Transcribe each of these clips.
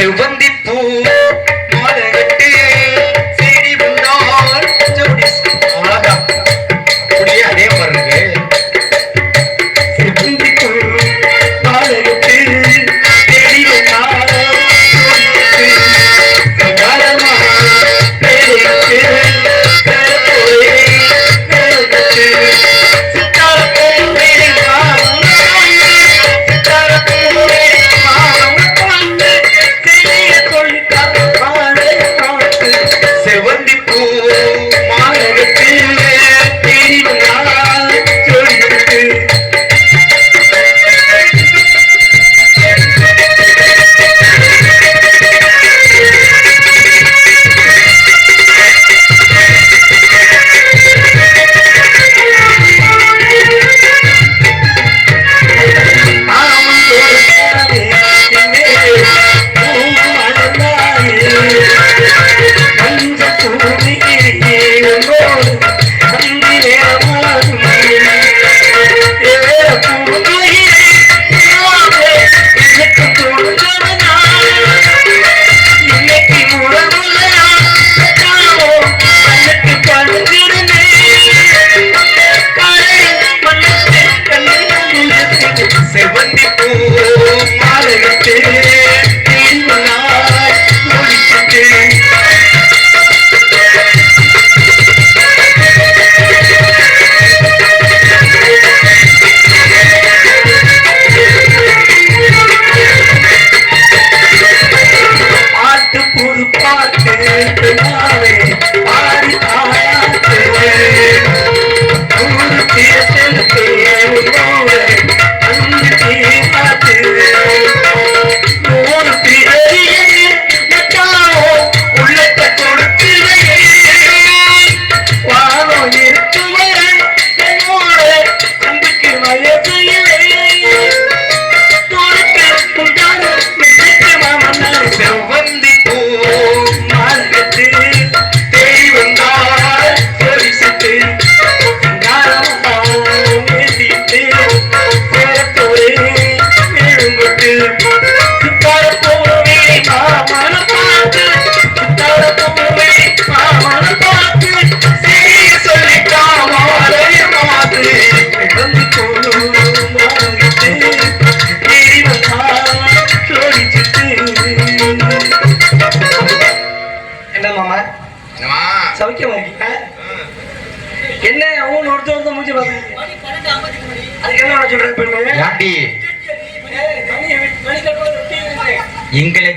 செவ்வந்தி பூ.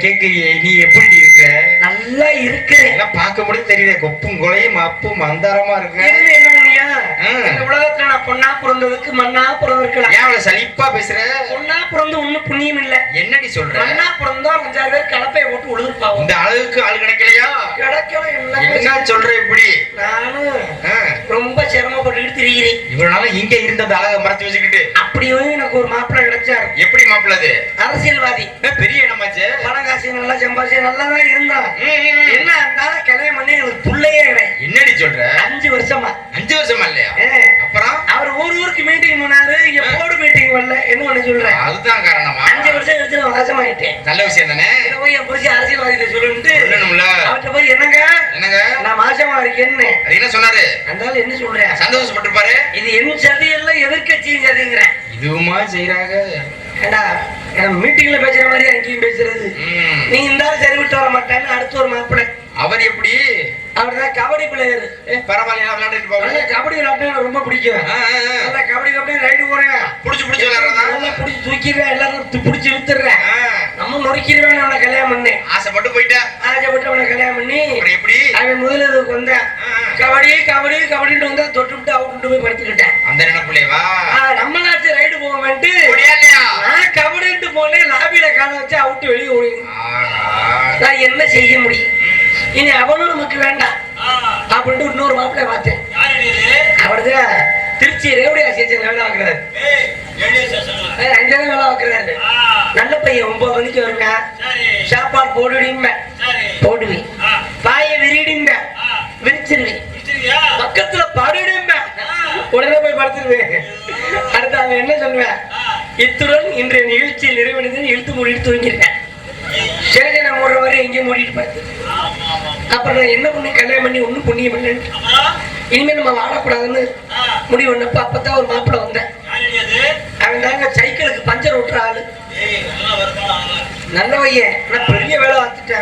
கேக்குறியே நீ எப்படி இருக்க? நல்லா இருக்கிறேன். பார்க்க முடியும் தெரியல கொப்பும் கொலையும் அப்பும் மந்தாரமா இருக்கு. என்ன என்னங்கய்யா? ம். இந்த உலகத்துல நான் பொண்ணா பிறந்ததுக்கு மண்ணா பிறந்திருக்கலாம். ஏன் அவளை சலிப்பா பேசுற? பொண்ணா பிறந்து ஒண்ணும் புண்ணியம் இல்ல. என்னடி சொல்ற? மண்ணா பிறந்தா அஞ்சாறு பேர் கலப்பைய போட்டு உழுதுருப்பாவும் இந்த அளவுக்கு ஆள் கிடைக்கலையா? கிடைக்கல என்ன சொல்ற இப்படி? நானும் ஆ. ரொம்ப சிரமப்பட்டுக்கிட்டு திரிகிறேன். இவ்வளவு நாளா இங்க இருந்தது அழக மறைச்சு வச்சுக்கிட்டு. அப்படியும் எனக்கு ஒரு மாப்பிள்ளை கிடைச்சாரு எப்படி மாப்பிள்ள அது? அரசியல்வாதி. பெரிய இடமாச்சு பணம் காசு நல்லா சம்பாதிச்சு நல்லா தான் இருந்தான். என்ன இருந்தாலும் கல்யாணம் பண்ணி எனக்கு பிள்ளையே கிடையாது. என்னடி சொல்ற? அஞ்சு வருஷமா. அஞ்சு வருஷமா? இல்லையா? அப்புறம்? அவர் ஊர் ஊருக்கு மீட்டிங் பண்ணாரு எப்போடு மீட்டிங் வரல என்ன சொல்றேன். அதுதான் காரணமா? அஞ்சு வருஷம் கழிச்சு நான் வாசமாயிட்டேன். நல்ல விஷயம் தானே? இதை போய் என் புரிச்சு சொல்லணும்ல. அவர்கிட்ட போய் என்னங்க? என்னங்க? நான் மாசமா இருக்கேன்னு. அது என்ன சொன்னாரு? அதனால என்ன சொல்றேன் சந்தோஷப்பட்டிருப்பாரு? இது என் சதி எல்லாம் எதிர்கட்சியும் சதிங்கிறேன். இதுவுமா செய்யறாங்க ஏடா மீட்டிங்ல பேசுற மாதிரி அங்கேயும் பேசுறது. நீ இந்த சரி விட்டு வர மாட்டான்னு அடுத்து ஒரு மாப்பிள்ளை. அவர் எப்படி? அவர் தான் கபடி பிளேயர் பரவாயில்ல விளையாண்டுட்டு நல்ல போவாங்க கபடி விளையாட்டு ரொம்ப பிடிக்கும். நல்லா கபடி கபடி ரைடு போறேன் புடிச்சு புடிச்சு விளையாடுறதா? நல்லா பிடிச்சி தூக்கிடுறேன். எல்லாரும் பிடிச்சி இழுத்துறேன் நம்ம நொறுக்கிடுவேன் அவனை கல்யாணம் பண்ணேன் ஆசைப்பட்டு போயிட்டா. ஆசைப்பட்டு அவனை கல்யாணம் பண்ணி. எப்படி? அவன் முதல்ல இதுக்கு வந்தேன். கபடி கபடி கபடின்னு வந்தா தொட்டு விட்டு அவுட்டு போய் படுத்துக்கிட்டேன். அந்த நினைப்புலையவா ஆ, நம்மளாச்சும் ரைடு முடியா இல்லையா? நான் கபடின்ட்டு போனேன். லாபியில கால வச்சு அவுட்டு வெளியே ஓடி. நான் என்ன செய்ய முடியும்? இனி அவனும் நமக்கு வேண்டாம். அப்படின்ட்டு இன்னொரு மாப்பிள்ளை பார்த்தேன். அவர்தான் திருச்சி ரேவடியா சேச்சன் வேலை வாங்குறாரு அங்கதான் வேலை வாங்குறாரு நல்ல பையன் ஒன்பது மணிக்கு வருங்க. சாப்பாடு போடுவீங்க போடுவேன் பாய விரிடுங்க விரிச்சிருவேன் பக்கத்துல படுடுங்க உடனே போய் படுத்துருவேன் அடுத்து அவன் என்ன சொல்லுவேன் இத்துடன் இன்றைய நிகழ்ச்சி நிறைவடைந்து இழுத்து மூடிட்டு தூங்கியிருக்கேன். சரி நான் இங்கே மூடிட்டு பார்த்து அப்புறம் நான் என்ன பண்ணி கல்யாணம் பண்ணி ஒன்றும் புண்ணியம் இல்லைன்னு. இனிமே நம்ம வாழக்கூடாதுன்னு முடிவு பண்ணப்ப அப்பதான் ஒரு மாப்பிள்ளை வந்தேன். அவன் தாங்க சைக்கிளுக்கு பஞ்சர் ஓட்டுற ஆளு. நல்ல பையன் நான் பெரிய வேலை பார்த்துட்டு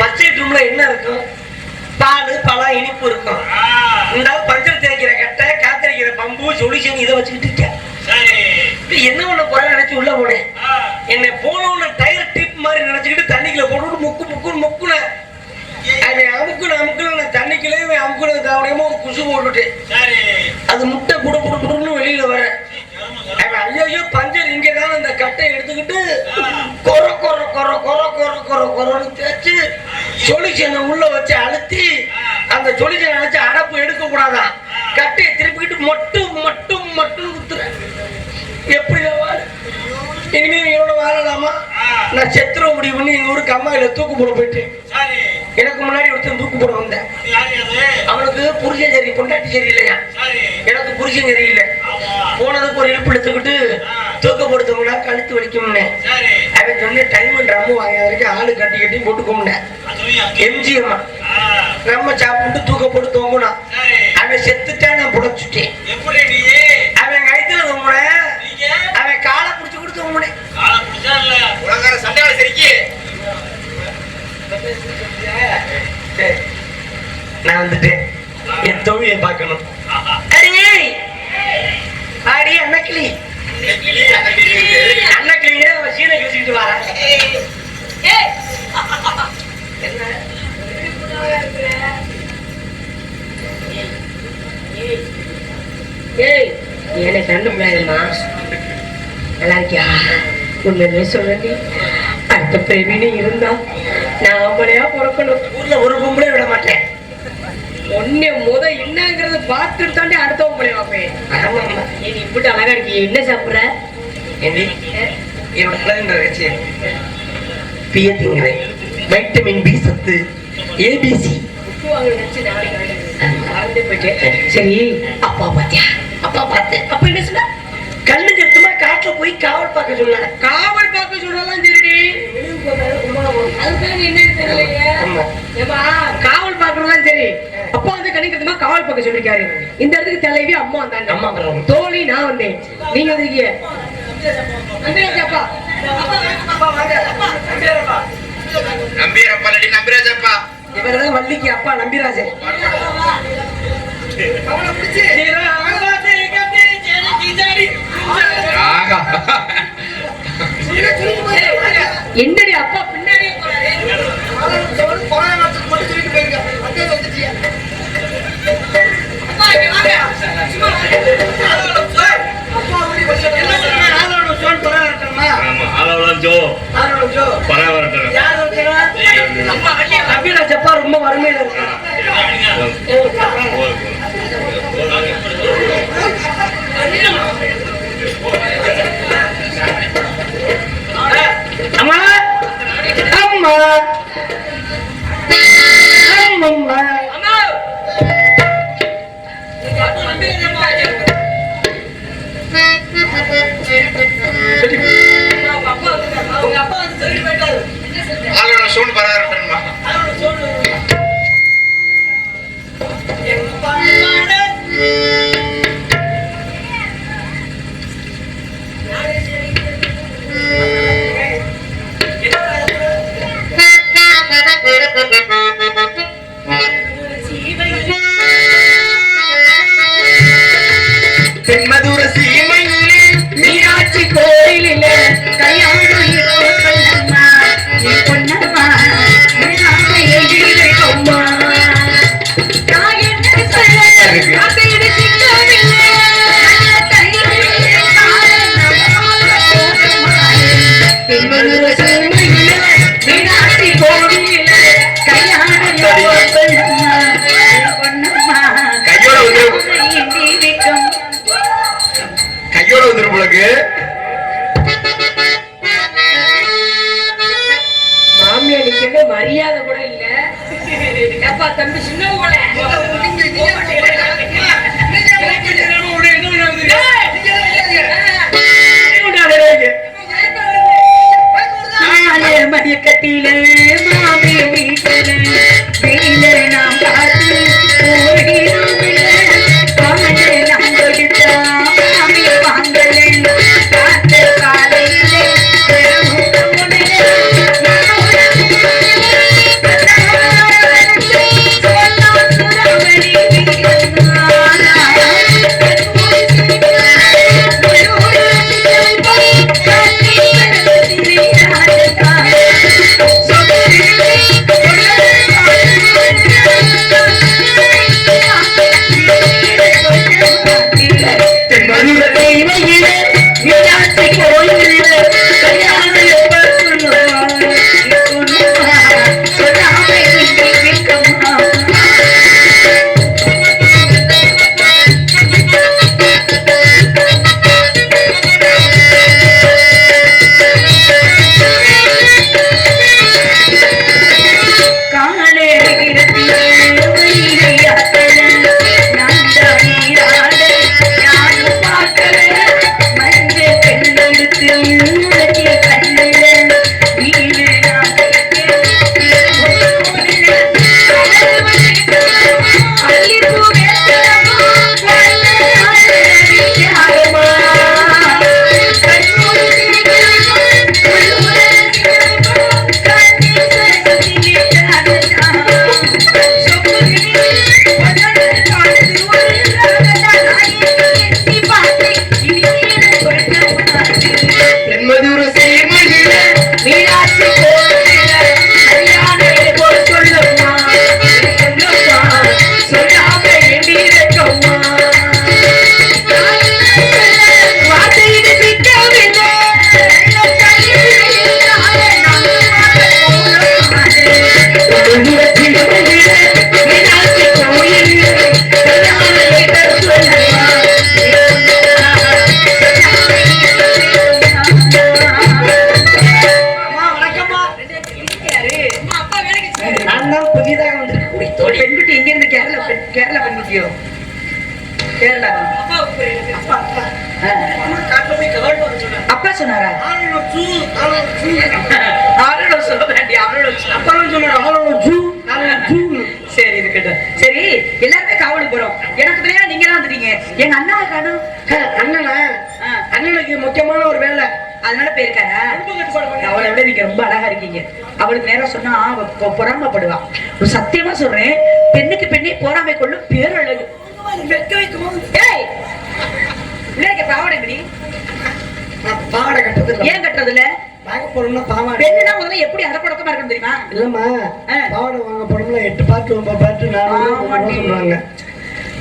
பச்சை ரூம்ல என்ன இருக்கும்? பால் பழம் இனிப்பு இருக்கும். இந்த ஆள் பஞ்சர் தேய்க்கிற கட்டை காத்தடிக்கிற பம்பு சொல்யூஷன் இதை வச்சுக்கிட்டு இருக்கேன். என்ன பண்ண போறேன் நினைச்சு உள்ள போனேன்? என்னை மாதிரி தண்ணிக்குள்ள போட்டு முக்கு முக்குன்னு முக்குன அவன் அமுக்குன அமுக்குன தண்ணிக்குள்ளே இவன் அமுக்குன ஒரு குசு போட்டுட்டேன். அது முட்டை புடு புடு புடுன்னு வெளியில வர அவன் ஐயோ பஞ்சர் இங்க தான் அந்த கட்டை எடுத்துக்கிட்டு கொர கொர கொர கொர கொர கொர கொரன்னு தேய்ச்சு சொல்யூஷனை உள்ள வச்சு அழுத்தி அந்த சொல்யூஷனை வச்சு அடப்பு எடுக்க கூடாதான் கட்டையை திருப்பிக்கிட்டு மட்டும் மட்டும் மட்டும் குத்துறேன். எப்படி வாழ? இனிமே இவனோட வாழலாமா? நான் செத்துற முடிவு பண்ணி எங்க ஊருக்கு அம்மாயில தூக்கு போட போயிட்டேன் எனக்கு முன்னாடி ஒருத்தன் தூக்கு போட வந்தேன். அவனுக்கு புருஷன் சரி பொண்டாட்டி சரியில்லையா எனக்கு புருஷன் சரியில்லை போனதுக்கு ஒரு இழுப்பு எடுத்துக்கிட்டு தூக்க போடுத்தோம்னா கழுத்து வலிக்கும்னே. அவன் சொன்ன டைம் ட்ரம்மு வாங்க வரைக்கும் ஆளு கட்டி கட்டி போட்டுக்கோம்னே. எம்ஜிஎம்மா நம்ம சாப்பிட்டு தூக்க போட்டு தூங்குனா. அவன் செத்துட்டான் நான் புடைச்சுட்டேன். அவன் கைத்துல தூங்குனேன் அவன் காலை பிடிச்சு கொடுத்து தூங்குனேன் உலகார சரிக்கு. நான் வந்துட்டேன். என் தொழிலை பார்க்கணும். அடே அன்னக்கிளி அன்னக்கிளிங்க சீனை கழிச்சுக்கிட்டு வரா என்ன? ஏய் என்ன கண்டு முடியாதுமா நல்லா இருக்கியா? உண்மையுமே சொல்றேன் அடுத்த பிரவீனு இருந்தா நான் அவளையா பிறக்கணும். ஊர்ல ஒரு பொம்பளை விட மாட்டேன். ஒன்னே முத என்னங்கிறத பார்த்துட்டு தாண்டி அடுத்த வைப்பேன். நீ இப்படி அழகா இருக்கிய என்ன சாப்பிடுற? என்னோட அழகுன்ற வச்சு பிய திங்கிறேன் வைட்டமின் பி சத்து ஏபிசி சரி அப்பா பாத்தியா? அப்பா பார்த்தேன் அப்ப என்ன சொன்ன? கண்ணு கட்டுமா காட்டுல போய் காவல் பார்க்க சொன்னாங்க காவல் பார்க்க சொல்லலாம் சரிடி காவல் பார்க்கறதுலாம் சரி. அப்பா வந்து கணிக்கிறதுமா காவல் பார்க்க சொல்லிருக்காரு. இந்த இடத்துக்கு தலைவி அம்மா வந்தாங்க. அம்மா. தோழி நான் வந்தேன். நீங்க வந்திருக்கீங்க. நம்பிராஜ் அப்பா அப்பா வாங்க. நம்பியரப்பா. நம்பிராஜப்பா. இவர்தான் வள்ளிக்கு அப்பா நம்பிராஜன். ஜோ பரவாயில்ல நம்பிராஜ் அப்பா ரொம்ப வறுமையில இருக்கான் அம்மா அம்மா கட்டிலே மாமே வீட்டிலே பெண்குட்டி எங்க இருந்து கேரளா கேரளா பெண்குட்டியோ? கேரளா அப்பா சொன்னாரா? ஆளோட ஜூ அவளோட அவளோட அப்பாவும் சொன்னாரு ஆளோட ஜூ சரி இருக்கட்டும் சரி எல்லாருமே காவலுக்கு போறோம். எனக்கு தெரியா நீங்க தான் வந்துட்டீங்க. எங்க அண்ணாவை காணும். அண்ணனா. அண்ணனுக்கு முக்கியமான ஒரு வேலை. அதனால போயிருக்காரா அவளை விட நீங்க ரொம்ப அழகா இருக்கீங்க. அவளுக்கு நேரம் சொன்னா பொறாமைப்படுவா. சத்தியமா சொல்றேன். பெண்ணுக்கு பெண்ணே பொறாமை கொள்ளும் பேரழகு. பாவாடை நான் பாவாடை கட்டுறது இல்ல. ஏன் கட்டுறதுல வாங்க போறோம்னா பாவாடை. பெண்ணுனா முதல்ல எப்படி அடப்படக்கமா இருக்கணும் தெரியுமா? இல்லம்மா. பாவாடை வாங்க போறோம்ல எட்டு பாட்டு ஒன்பது பாட்டு ஆமாண்டி. சொல்றாங்க.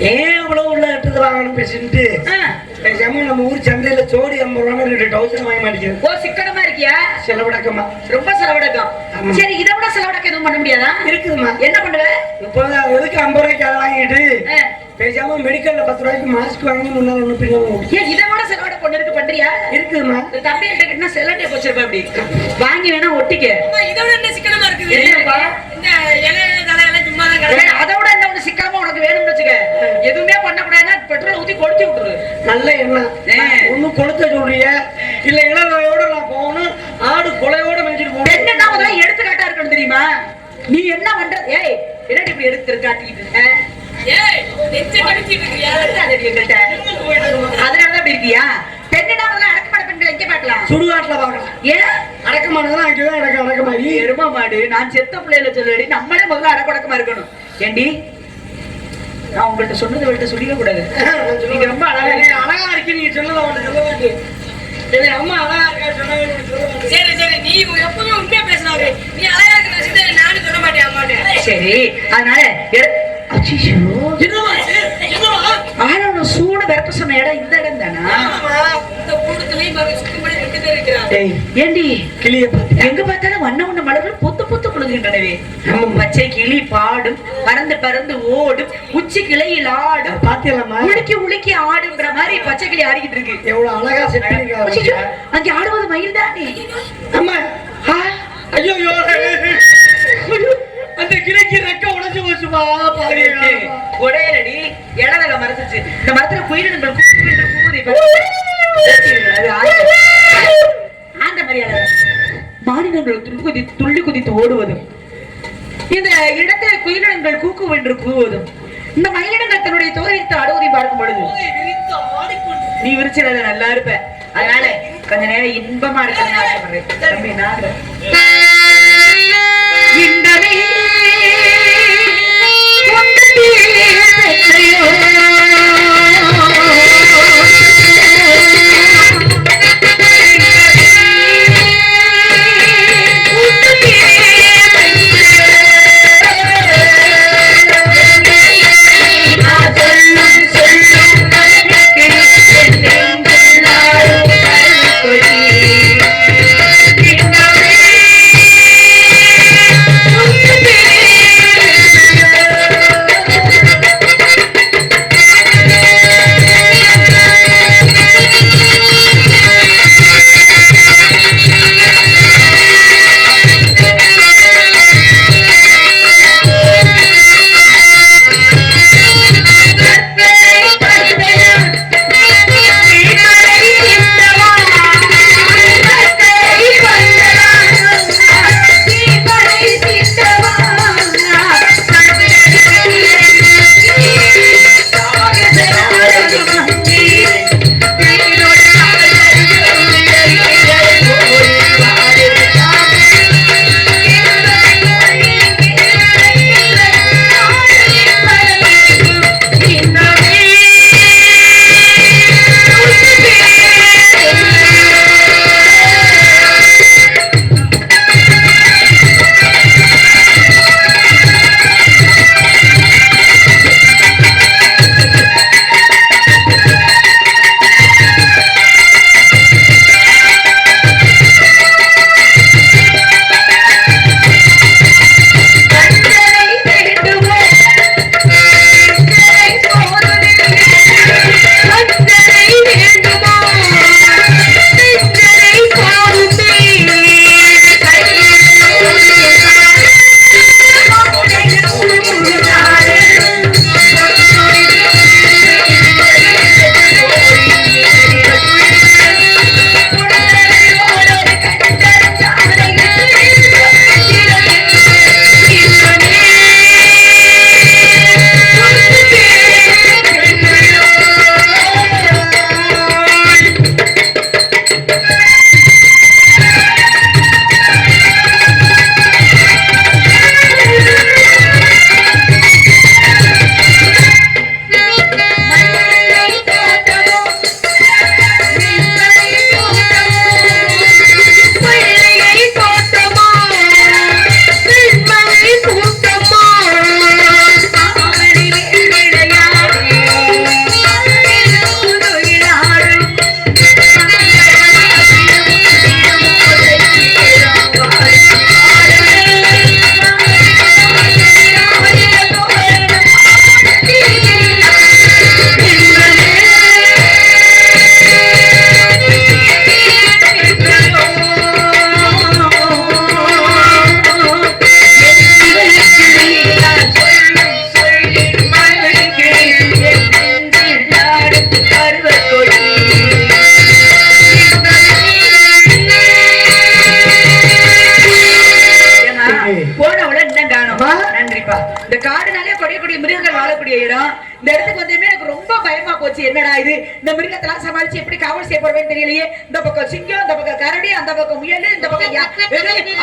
ஏன் இவ்வளவு உள்ள வாங்கணும் பேசிட்டு ஆ. பேசாம நம்ம ஊர் சந்தையில சோடி ஐம்பது ரூபா ரெண்டு டவுசர் வாங்க மாட்டேங்குது ஓ சிக்கனமா இருக்கியா? செலவிடக்கமா ரொம்ப செலவடக்கம். சரி இதை விட செலவடக்கம் எதுவும் பண்ண முடியாதா? இருக்குதுமா என்ன பண்ணுவ இப்போ எதுக்கு ஐம்பது ரூபாய்க்கு அதை வாங்கிட்டு. பேசாம மெடிக்கல்ல பத்து ரூபாய்க்கு மாஸ்க் வாங்கி முன்னாள் ஒண்ணு பின்னால. ஏன் இதை விட செலவட பொண்ணு இருக்கு பண்றியா? இருக்குதுமா தம்பி கிட்ட கிட்ட செல்லட்டே வச்சிருப்ப அப்படி. வாங்கி வேணா ஒட்டிக்க. இதை விட என்ன சிக்கனமா இருக்குது? என்னப்பா? இந்த இலை தலையெல்லாம் சும்மா தான் ஏய், கிடக்கு அதை விட என்ன ஒண்ணு சிக்கனமா உனக்கு வேணும்னு வச்சுக்க. எதுவுமே பண்ணக்கூடாதுன்னா பெட்ரோல் ஊத்தி கொளுத்தி விட்டுரு. நல்ல எண்ணம் ஆ. ஒண்ணு கொளுத்த சொல்றிய. இல்ல இளவையோட நான் போகணும். ஆடு கொலையோட மெஞ்சிட்டு போகணும் பெண்ணுன்னா முதல்ல எடுத்துக்காட்டா இருக்கணும் தெரியுமா? நீ என்ன பண்ற? ஏய் என்னடி இப்படி எடுத்து காட்டிக்கிட்டு இருக்க? அதனாலதான் அப்படி இருக்கியா? சுடுகாட்டுல ஏன் அடக்கமானதெல்லாம் அங்கேதான் அடக்க அடக்கமாயி எருமா மாடு. நான் செத்த பிள்ளையில சொல்லடி நம்மளே முதல்ல அடக்கடக்கமா இருக்கணும். ஏண்டி? நான் உங்கள்ட்ட சொன்னதை விட்டு சொல்லிக்க கூடாது நீங்க ரொம்ப அழகா. அழகா இருக்கு நீங்க சொன்னதை அவன்கிட்ட சொல்ல வேண்டிய அம்மா அழகா இருக்கா சொன்னா எனக்கு சொல்ல வேண்டிய சரி சரி. நீ எப்பவுமே உண்மையா பேசினாரு நீ அழகா இருக்கிற விஷயத்த நானும் சொல்ல மாட்டேன் அம்மாட்ட. சரி. அதனால? ஆளோட சூடு விரட்ட சொன்ன இடம் இந்த இடம் தானா. இந்த கூட்டத்திலையும் ஏண்டி கிளிய? எங்க பார்த்தாலும் வண்ண வண்ண மலர்கள் பொத்து பொத்து குழுகின்றனவே. பச்சை கிளி பாடும் பறந்து பறந்து ஓடும் உச்சி கிளையில் ஆடும் பாத்தியலாம்மா? உலுக்கி உலுக்கி ஆடுன்ற மாதிரி பச்சை கிளி ஆடிக்கிட்டு இருக்கு எவ்வளவு அழகா? அங்கே ஆடுவது மயில் தானே அம்மா ஐயோ அந்த கிளைக்கு ரெக்க உடைஞ்சு போச்சுமா பாருங்க ஒடையலடி இளவல மரத்துச்சு இந்த மரத்துல குயிலினங்கள் கூவுது இப்ப. மாநிலங்கள் துள்ளி துள்ளி குதித்து ஓடுவதும் இந்த இடத்தில் குயிலினங்கள் கூக்கு வென்று கூவுவதும் இந்த மயிலினங்கள் தன்னுடைய தோகைத்து ஆடுவதை பார்க்கும் பொழுது நீ விரிச்சிடாத நல்லா இருப்ப. அதனால கொஞ்ச நேரம் இன்பமா இருக்கணும்னு ஆசைப்படுறேன்.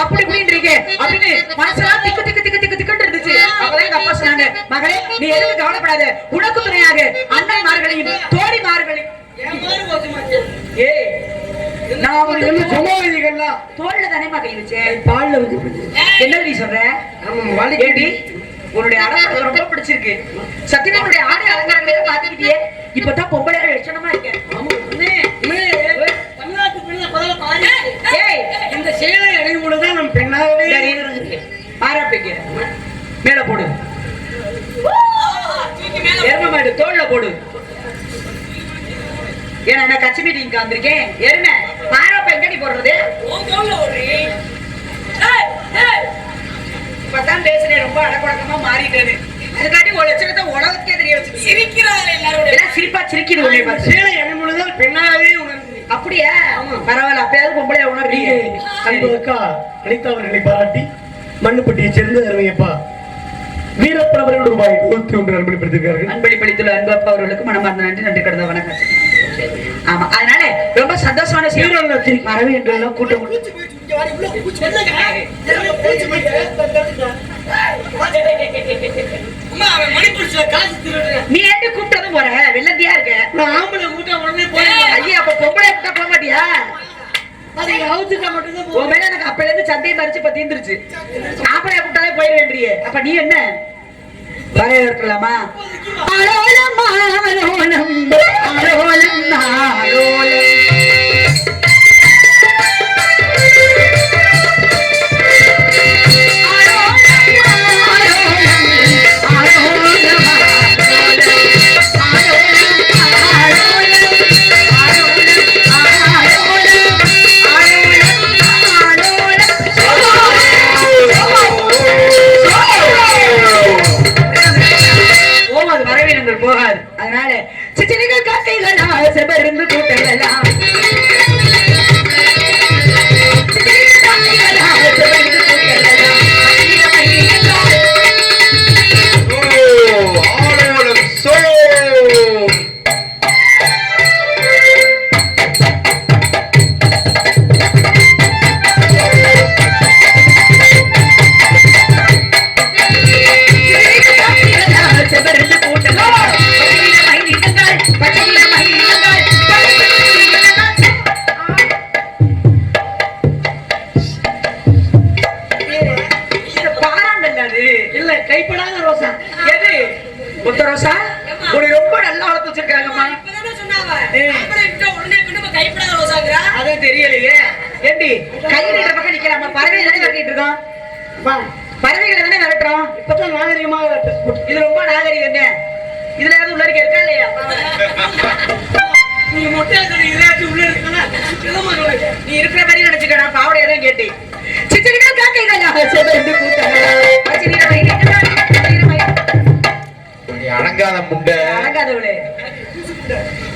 அப்படி இப்படின்னு இருக்கு அப்படின்னு மனசெல்லாம் திக்கு திக்கு திக்கு திக்கு திக்குன்னு இருந்துச்சு. அப்பதான் எங்க அப்பா சொன்னாங்க மகளே நீ எதுவும் கவலைப்படாத. உனக்கு துணையாக அண்ணன்மார்களையும் தோழிமார்களையும் ஏய் நான் ஒரு என்ன தோல்ல கை வச்சேன் பால்ல வந்து என்ன நீ சொல்ற? நம்ம வாழ்க்கை உன்னுடைய அலங்காரம் ரொம்ப பிடிச்சிருக்கு. சத்தியமா உன்னுடைய ஆடை அலங்காரங்களை பாத்துக்கிட்டியே இப்பதான் பொம்பளை லட்சணமா இருக்கேன். ஏய் இந்த சேலை அடையும் பொழுதுதான் நம்ம பெண்ணாகவே சரி. ஆரம்பிக்க மேல போடு. எருமை மாடு தோல்ல போடு. ஏன்னா நான் கச்சி மீட்டிங் வந்திருக்கேன். எருமை மாரப்ப எங்கடி போடுறது? இப்பதான் பேசுறேன் ரொம்ப அடக்குடக்கமா மாறிட்டேன்னு. அதுக்காண்டி ஒரு லட்சணத்தை உலகத்துக்கே தெரிய வச்சு சிரிக்கிறாள் எல்லாரும். சிரிப்பா பார்த்து. சேலை பொழுதுதான் பெண்ணாகவே அப்படியா? பரவாயில்ல. அப்பயாவது பொம்பளை உணர்றீங்க? அன்பு அக்கா அனிதா அவர்களை பாராட்டி மண்ணுப்பட்டியை சேர்ந்த அருமையப்பா வீரப்பிரபர்கள் ரூபாய் நூத்தி ஒன்று அன்பளிப்படுத்திருக்கார்கள் அன்பளிப்பளித்துள்ள அன்பு அப்பா அவர்களுக்கு மனமார்ந்த நன்றி நன்றி கடந்த வணக்கம். ஆமா. அதனால ரொம்ப சந்தோஷமான செய்தி மரபு என்றெல்லாம் கூட்டம் நீ ஏன் கூப்பிட்டதும் போற? வெள்ளந்தியா இருக்க. நான் ஆம்பளை கூட்ட உடனே போறேன் ஐயா அப்ப பொம்பளை போக மாட்டியா? எனக்கு அப்பல இருந்து சந்தையை மறிச்சு இப்ப தீந்துருச்சு. ஆம்பளை கூப்பிட்டாலே போயிருவேன்றியே அப்ப நீ என்ன? வரைய இருக்கலாமா? அலோலம் ஆலோலம் அலோலம் ஆலோலம் அடங்காத முண்டை. அடங்காதவளே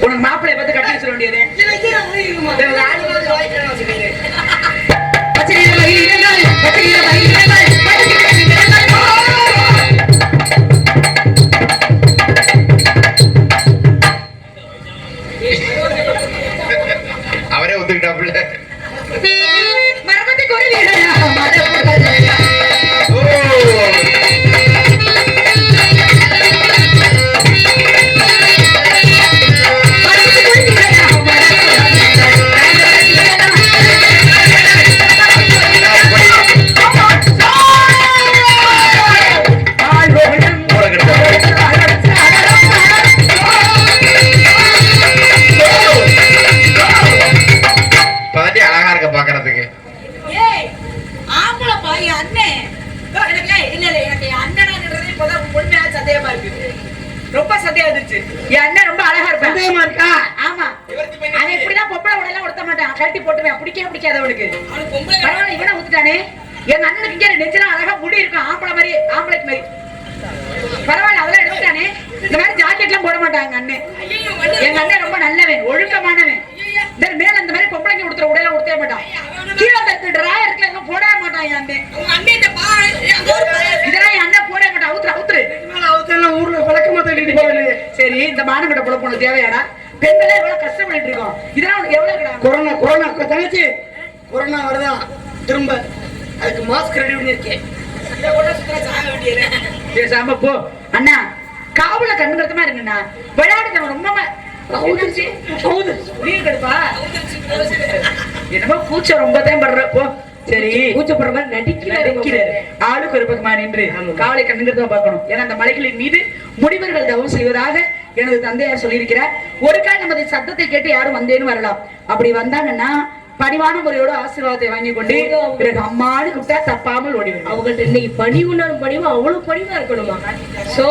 உனக்கு மாப்பிள்ளைய பார்த்து கட்டி வச்சிட வேண்டியது. பச்சையில மயிலினங்கள் எங்க அண்ணன் எங்க அண்ணன் ரொம்ப நல்லவன் ஒழுக்கமானவன். இந்த மேல இந்த மாதிரி பொம்பளைங்க உடுத்துற உடையில உடுத்தவே மாட்டான்? கீழே அந்த டிராயர் இருக்குல்ல இதெல்லாம் போடவே மாட்டான் என் அண்ணன். இதெல்லாம் என் அண்ணன் போடவே மாட்டான். அவுத்துரு அவுத்துரு. மேல அவத்தெல்லாம் ஊர்ல வழக்கமா தேடிட்டு சரி இந்த மானங்கிட்ட போன தேவையாடா? பெண்களே எவ்வளவு கஷ்டப்பட்டு இருக்கோம். இதெல்லாம் உனக்கு எவ்வளவு கொரோனா கொரோனா தங்கச்சி கொரோனா வருதா திரும்ப அதுக்கு மாஸ்க் ரெடி பண்ணிருக்கேன் பேசாம போ. அண்ணா காவல கண்ணுங்கறதுமா இருங்கண்ணா. விளையாடுங்க ரொம்ப போச்சு. என்னமோ கூச்சம் ரொம்ப தான் படுற போ சரி. கூச்சப்படுற மாதிரி நடிக்கிறாரு. ஆளுக்கு ஒரு பக்கமா நின்று காவலை கண்ணுங்கிறத பார்க்கணும். ஏன்னா அந்த மலைகளின் மீது முனிவர்கள் தவம் செய்வதாக எனது தந்தையார் சொல்லியிருக்கிறார். ஒரு கால் நமது சத்தத்தை கேட்டு யாரும் வந்தேன்னு வரலாம். அப்படி வந்தாங்கன்னா பணிவான முறையோட ஆசீர்வாதத்தை வாங்கி கொண்டு பிறகு அம்மானு கூப்பிட்டா தப்பாமல் ஓடி அவங்கள்ட்ட இன்னைக்கு பணிவுனாலும் பணிவு அவ்வளவு பணிவா இருக்கணுமா? சோ